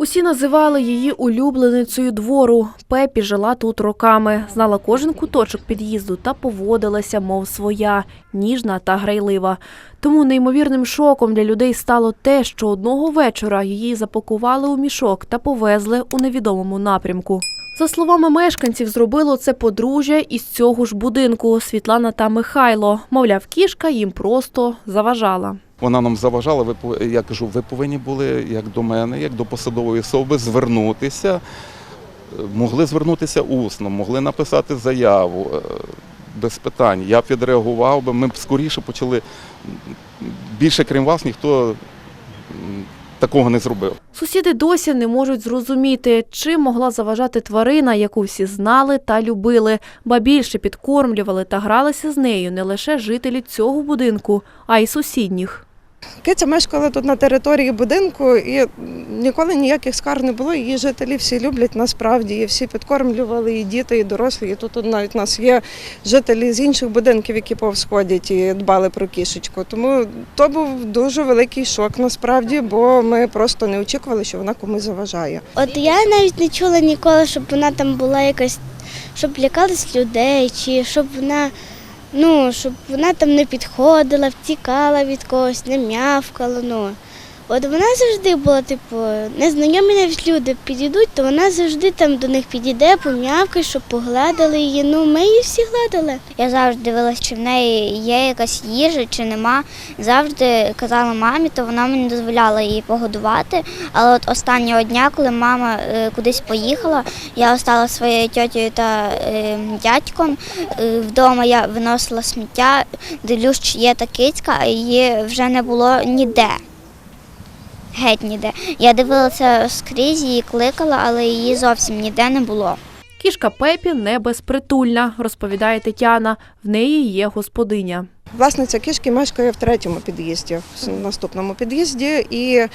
Усі називали її улюбленицею двору. Пепі жила тут роками, знала кожен куточок під'їзду та поводилася, мов своя, ніжна та грайлива. Тому неймовірним шоком для людей стало те, що одного вечора її запакували у мішок та повезли у невідомому напрямку. За словами мешканців, зробило це подружжя із цього ж будинку Світлана та Михайло. Мовляв, кішка їм просто заважала. Вона нам заважала. Ви я кажу, ви повинні були як до мене, як до посадової особи, звернутися. Могли звернутися усно, могли написати заяву е, без питань. Я б відреагував би. Ми б скоріше почали. Більше крім вас, ніхто такого не зробив. Сусіди досі не можуть зрозуміти, чим могла заважати тварина, яку всі знали та любили, ба більше підкормлювали та гралися з нею не лише жителі цього будинку, а й сусідніх. Киця мешкала тут на території будинку і ніколи ніяких скарг не було. Її жителі всі люблять насправді. І всі підкормлювали, і діти, і дорослі. І тут навіть у нас є жителі з інших будинків, які повсходять і дбали про кішечку. Тому то був дуже великий шок насправді, бо ми просто не очікували, що вона комусь заважає. От я навіть не чула ніколи, щоб вона там була якась, щоб лякалась людей, чи щоб вона, ну, щоб вона там не підходила, втікала від когось, не м'явкала. Ну. От вона завжди була, типу, незнайомі навіть люди підійдуть, то вона завжди там до них підійде, пом'явкає, щоб погладили її. Ну, ми її всі гладили. Я завжди дивилася, чи в неї є якась їжа, чи нема. Завжди казала мамі, то вона мені дозволяла її погодувати. Але от останнього дня, коли мама е, кудись поїхала, я остала своєю тьотєю та е, дядьком. Е, вдома я виносила сміття, дивлюсь, чи є та кицька, а її вже не було ніде. Геть ніде. Я дивилася скрізь, її кликала, але її зовсім ніде не було. Кішка Пепі не безпритульна, розповідає Тетяна. В неї є господиня. Власниця кішки мешкає в третьому під'їзді, в наступному під'їзді. І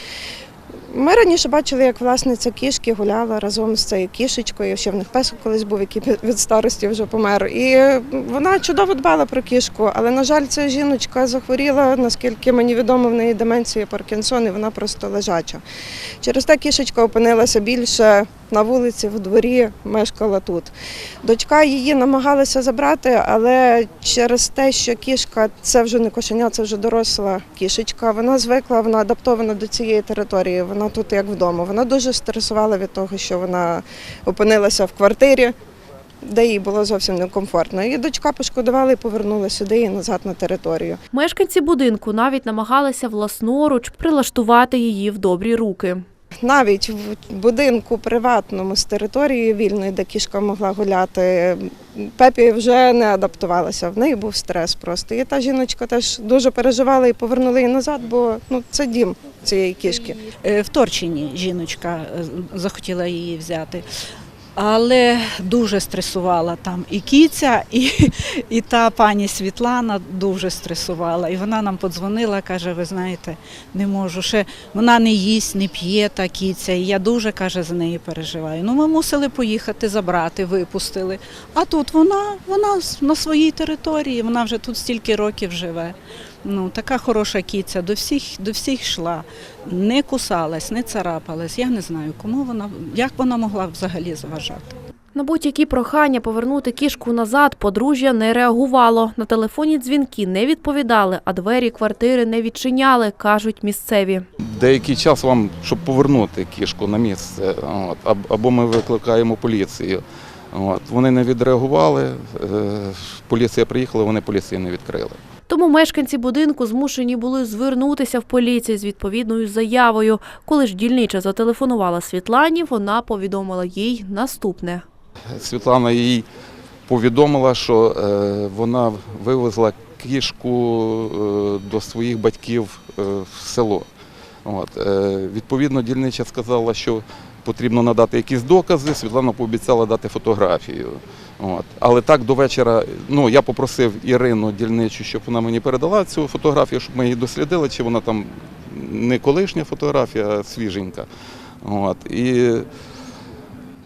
ми раніше бачили, як власниця кішки гуляла разом з цією кішечкою. Ще в них песик колись був, який від старості вже помер. І вона чудово дбала про кішку, але, на жаль, ця жіночка захворіла, наскільки мені відомо, в неї деменція Паркінсон, і вона просто лежача. Через те кішечка опинилася більше на вулиці, в дворі, мешкала тут. Дочка її намагалася забрати, але через те, що кішка це вже не кошеня, це вже доросла кішечка. Вона звикла, вона адаптована до цієї території. Вона тут як вдома. Вона дуже стресувала від того, що вона опинилася в квартирі. Де їй було зовсім некомфортно. І дочка пошкодувала і повернула сюди і назад на територію. Мешканці будинку навіть намагалися власноруч прилаштувати її в добрі руки. Навіть в будинку приватному з території вільної, де кішка могла гуляти, Пепі вже не адаптувалася. В неї був стрес просто. І та жіночка теж дуже переживала і повернули її назад, бо ну це дім цієї кішки. Е, в Торчині жіночка е, захотіла її взяти. Але дуже стресувала там і кіця, і, і та пані Світлана дуже стресувала. І вона нам подзвонила, каже: ви знаєте, не можу. Ще вона не їсть, не п'є та кіця. І я дуже каже, за неї переживаю. Ну, ми мусили поїхати, забрати, випустили. А тут вона, вона на своїй території, вона вже тут стільки років живе. Ну, така хороша кіця, до всіх, до всіх йшла, не кусалась, не царапалась. Я не знаю, кому вона, як вона могла взагалі заважати. На будь-які прохання повернути кішку назад подружжя не реагувало. На телефонні дзвінки не відповідали, а двері квартири не відчиняли, кажуть місцеві. Деякий час вам, щоб повернути кішку на місце, або ми викликаємо поліцію. От, вони не відреагували, е, поліція приїхала, вони поліції не відкрили. Тому мешканці будинку змушені були звернутися в поліцію з відповідною заявою. Коли ж дільнича зателефонувала Світлані, вона повідомила їй наступне. Світлана їй повідомила, що е, вона вивезла кішку е, до своїх батьків в село. От, відповідно, дільнича сказала, що потрібно надати якісь докази. Світлана пообіцяла дати фотографію. От. Але так до вечора, ну я попросив Ірину дільничу, щоб вона мені передала цю фотографію, щоб ми її дослідили, чи вона там не колишня фотографія, а свіженька. От. І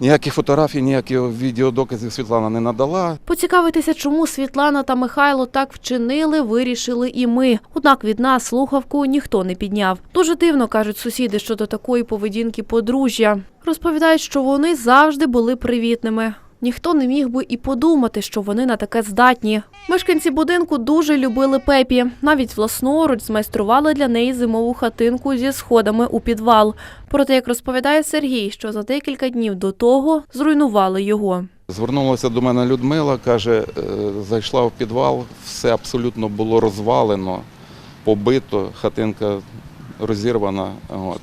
Ніяких фотографій, ніяких відеодоказів Світлана не надала. Поцікавитися, чому Світлана та Михайло так вчинили, вирішили і ми. Однак від нас слухавку ніхто не підняв. Дуже дивно кажуть сусіди щодо такої поведінки подружжя. Розповідають, що вони завжди були привітними. Ніхто не міг би і подумати, що вони на таке здатні. Мешканці будинку дуже любили Пепі. Навіть власноруч змайстрували для неї зимову хатинку зі сходами у підвал. Проте, як розповідає Сергій, що за декілька днів до того зруйнували його. Звернулася до мене Людмила, каже, е, зайшла в підвал, все абсолютно було розвалено, побито, хатинка розірвана. От.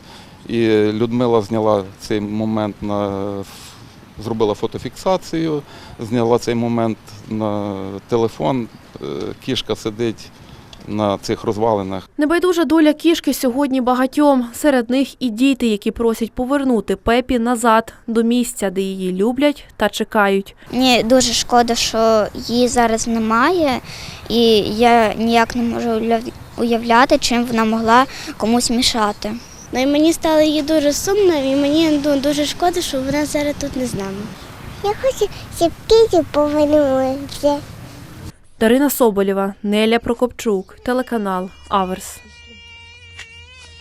І Людмила зняла цей момент на зробила фотофіксацію, зняла цей момент на телефон. Е, Кішка сидить на цих розвалинах. Небайдужа доля кішки сьогодні багатьом. Серед них і діти, які просять повернути Пепі назад до місця, де її люблять та чекають. Мені дуже шкода, що її зараз немає, і я ніяк не можу уяв- уявляти, чим вона могла комусь мішати. Ну і мені стало її дуже сумно, і мені ну, дуже шкода, що вона зараз тут не з нами. Я хочу, щоб Кіті повернулася. Дарина Соболєва, Неля Прокопчук, телеканал Аверс.